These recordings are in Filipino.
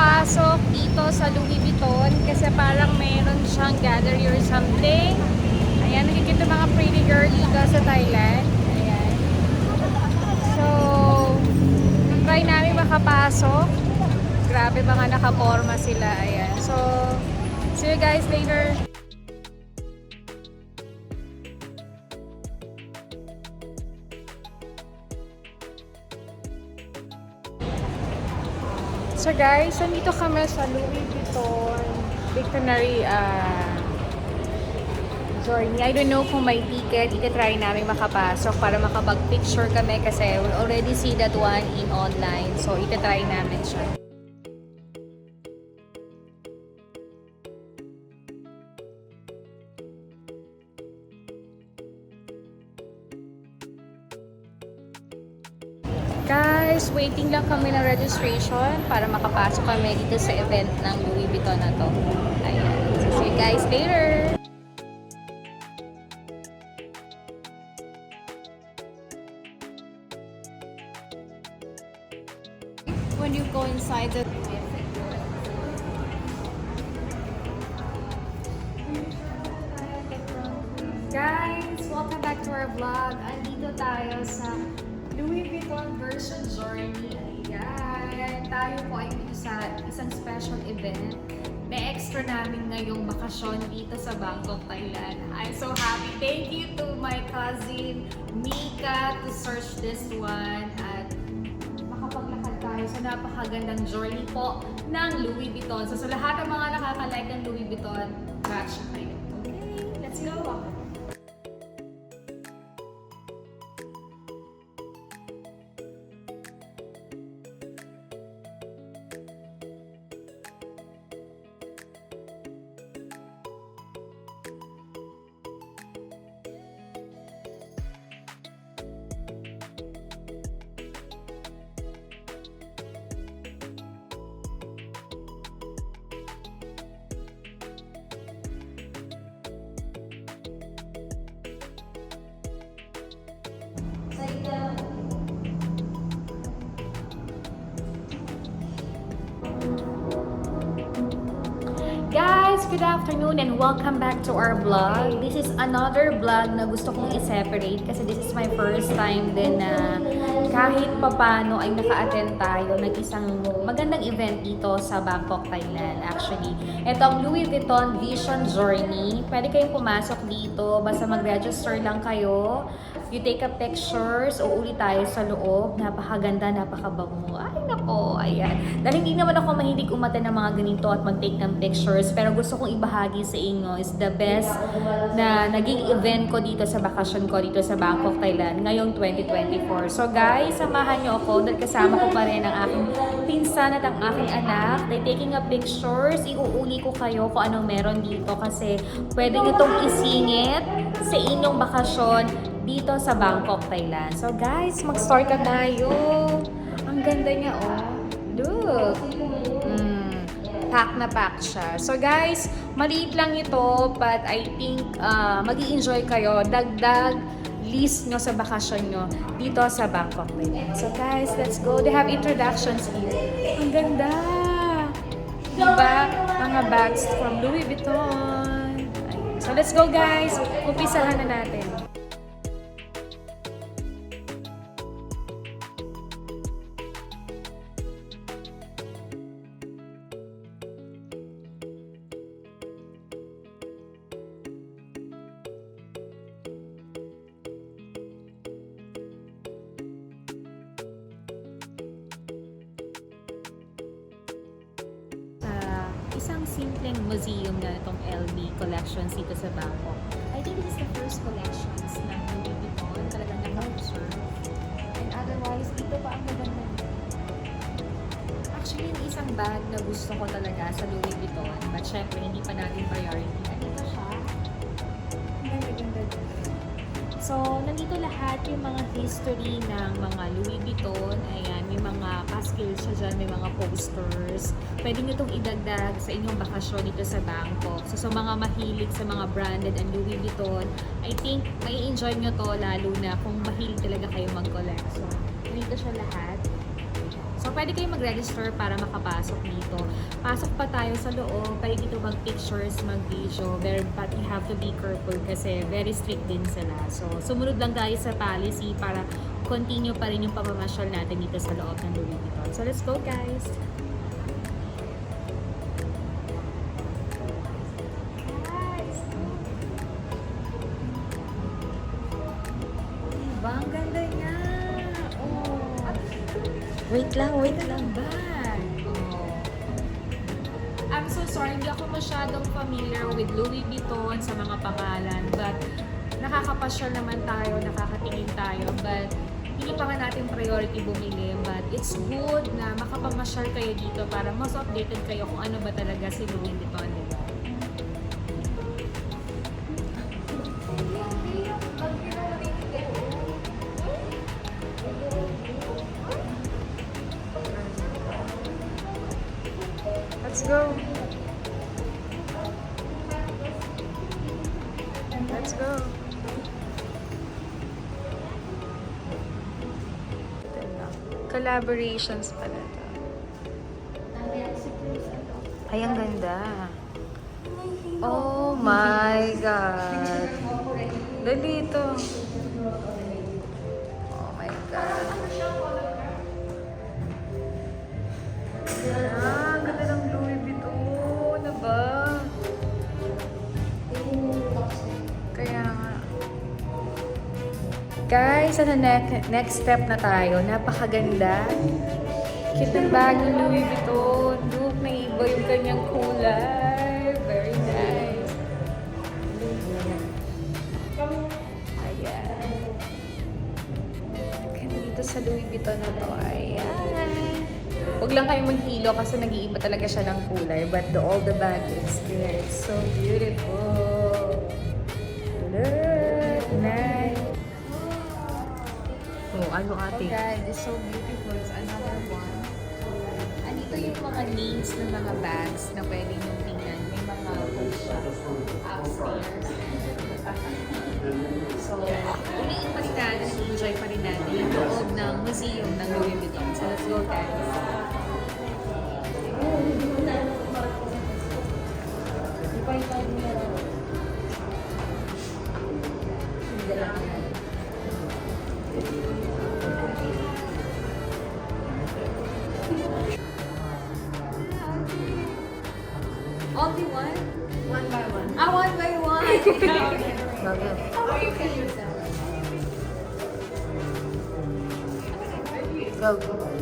makapasok dito sa Louis Vuitton kasi parang meron siyang gallery or something. Ayan, nakikita mga pretty girl dito sa Thailand. Ayan. So, try namin makapasok. Grabe mga nakaporma sila. Ayan. So, see you guys later. So guys, nandito kami sa Louis Vuitton Victory uh, journey. I don't know kung may ticket. Ita-try namin makapasok para makapag-picture kami kasi we already see that one in online. So, ita-try namin siya. Guys, waiting lang kami ng registration para makapasok kami dito sa event ng Louis Vuitton na to. Ayan. So, see you guys later! When you go inside the Guys, welcome back to our vlog. Andito tayo sa Louis Vuitton version journey. Ayan. Tayo po ay dito sa isang special event na extra namin ngayong bakasyon dito sa Bangkok, Thailand. I'm so happy. Thank you to my cousin Mika to search this one at makapaglakad tayo sa napakagandang journey po ng Louis Vuitton. So sa lahat ng mga nakaka-like ng Louis Vuitton, batch na kayo. Okay, let's go! Good afternoon and welcome back to our vlog. This is another vlog na gusto kong i-separate kasi this is my first time din na kahit papano ay naka-attend tayo ng isang magandang event dito sa Bangkok, Thailand. Actually, ito ang Louis Vuitton Vision Journey. Pwede kayong pumasok dito, basta mag-register lang kayo. You take a pictures, uuli tayo sa loob. Napakaganda, napakabango. Ay, nako, ayan. Dahil hindi naman ako mahilig umatan ng mga ganito at mag-take ng pictures, pero gusto kong ibahagi sa inyo is the best na naging event ko dito sa bakasyon ko dito sa Bangkok, Thailand ngayong 2024. So guys, samahan niyo ako dahil kasama ko pa rin ang aking pinsan at ang aking anak. They're taking a pictures. Iuuli ko kayo kung anong meron dito kasi pwede nyo itong isingit sa inyong bakasyon dito sa Bangkok, Thailand. So guys, mag-start na tayo. Ang ganda niya, oh. Look. Mm, pack na pack siya. So guys, maliit lang ito, but I think uh, mag enjoy kayo. Dagdag list nyo sa bakasyon nyo dito sa Bangkok, Thailand. So guys, let's go. They have introductions here. Ang ganda! Diba? Mga bags from Louis Vuitton. So let's go guys. Umpisahan na natin. Museum na itong LB collections dito sa Bangkok. I think this is the first collections ng Louis Vuitton talagang naka-observe. And otherwise, dito pa ang maganda. Actually, yung isang bag na gusto ko talaga sa Louis Vuitton, but syempre, hindi pa natin priority. So, nandito lahat yung mga history ng mga Louis Vuitton. Ayan, may mga paskil siya dyan, may mga posters. Pwede nyo itong idagdag sa inyong bakasyon dito sa Bangkok. So, sa mga mahilig sa mga branded and Louis Vuitton, I think may enjoy nyo to lalo na kung mahilig talaga kayo mag-collect. So, nandito siya lahat. So, pwede kayo mag-register para makapasok dito. Pasok pa tayo sa loob, pwede dito mag-pictures, mag-video, very, but you have to be careful kasi very strict din sila. So, sumunod lang tayo sa policy para continue pa rin yung pamamasyal natin dito sa loob ng Louis Vuitton. So, let's go guys! Familiar with Louis Vuitton sa mga pangalan. But nakakapasyal naman tayo, nakakatingin tayo. But hindi pa nga natin priority bumili. But it's good na makapamasyal kayo dito para mas updated kayo kung ano ba talaga si Louis Vuitton. Diba? Let's go. Let's go. Ito lang. Collaborations pala to. Ay, ang ganda. Oh my God. Dali ito. Guys, sa ne- next step na tayo. Napakaganda. Cute ng bag ng Louis Vuitton. Look, naiiba yung kanyang kulay. Very nice. Ayan. Ganda dito sa Louis Vuitton na to. Ayan. Huwag lang kayo maghilo kasi nag-iiba talaga siya ng kulay. But the, all the bag is good. It's so beautiful. Ano ate? Oh guys, it's so beautiful. It's another one. Andito yung mga names ng mga bags na pwede nyo tingnan. May mga upstairs. So, uliin pa rin natin, enjoy pa rin natin yung loob ng museum ng Louis Vuitton. So, let's go guys. Only one? One by one. Ah, one by one. Bagay. Or you can use them. Go, go.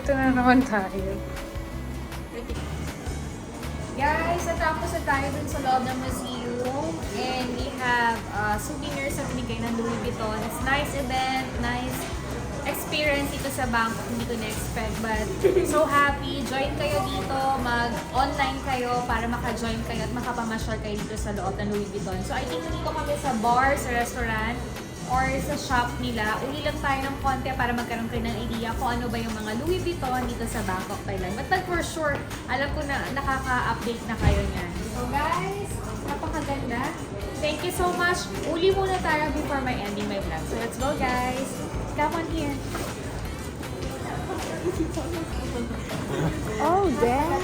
Spirito na naman tayo. Guys, natapos na tayo dun sa loob ng museum. And we have uh, souvenirs na binigay ng Louis Vuitton. It's nice event, nice experience dito sa Bangkok. Hindi ko na-expect. But so happy. Join kayo dito. Mag-online kayo para maka-join kayo at makapamasyal kayo dito sa loob ng Louis Vuitton. So I think dito kami sa bar, sa restaurant, or sa shop nila. Uli lang tayo ng konti para magkaroon kayo ng idea kung ano ba yung mga Louis Vuitton dito sa Bangkok, Thailand. But, but for sure, alam ko na nakaka-update na kayo niyan. So guys, napakaganda. Thank you so much. Uli muna tayo before my ending my vlog. So let's go guys. Come on here. Oh, damn.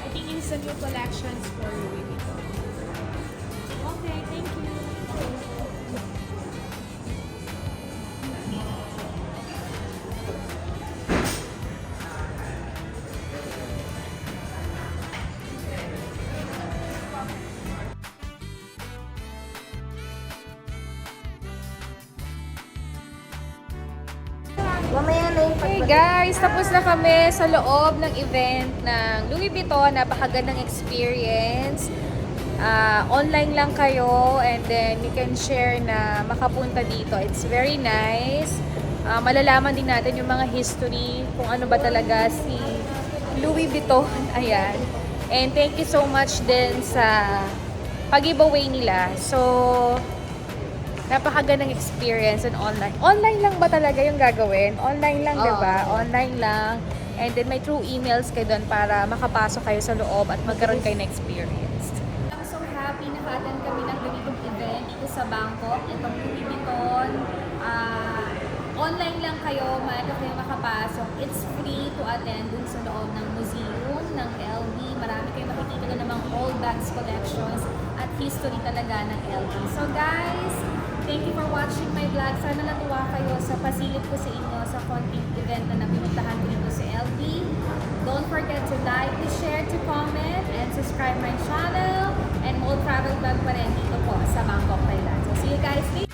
I think it's a new collections for Louis guys, tapos na kami sa loob ng event ng Louis Vuitton. Napakagandang experience. Ah, online lang kayo and then you can share na makapunta dito. It's very nice. ah, malalaman din natin yung mga history, kung ano ba talaga si Louis Vuitton. Ayan. And thank you so much din sa pag-giveaway nila. So, napakagandang experience and online. Online lang ba talaga yung gagawin? Online lang, di ba? Online lang. And then may true emails kayo doon para makapasok kayo sa loob at magkaroon kayo ng experience. I'm so happy naka-attend kami ng ganitong event dito sa Bangkok. Itong Louis Vuitton. Ah, online lang kayo, maaga kayo makapasok. It's free to attend dun sa loob ng museum, ng LV. Marami kayo makikita ng mga old bags collections at history talaga ng LV. So guys, thank you for watching my vlog. Sana natuwa kayo sa pasilip ko sa inyo sa konting event na napinuntahan ko dito sa LV. Don't forget to like, to share, to comment, and subscribe my channel. And more travel vlog pa rin dito po sa Bangkok, Thailand. So see you guys later!